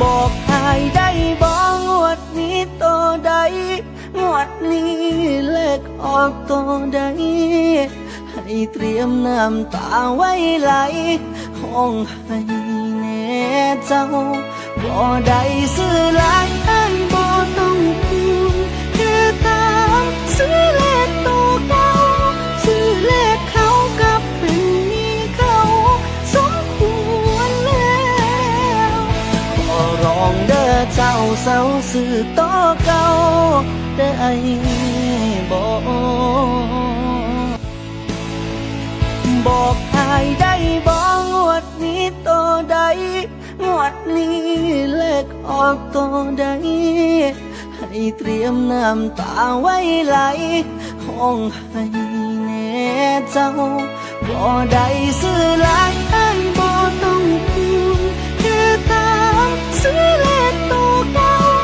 บอกอายได้บอกงวดนี้ตัวใด งวดนี้เลขออกตัวใด ให้เตรียมน้ำตาไว้ไหลห้องให้แน่เจ้าบ่ได้ซื้อ เจ้าเศร้าสื่อต่อเก่าได้บอกบอกอายได้บอกงวดนี้ตัวใดงวดนี้เลขออกตัวใดให้เตรียมน้ำตาไว้ไหลห้องให้แน่เจ้าบ่ได้ซื้อหลาย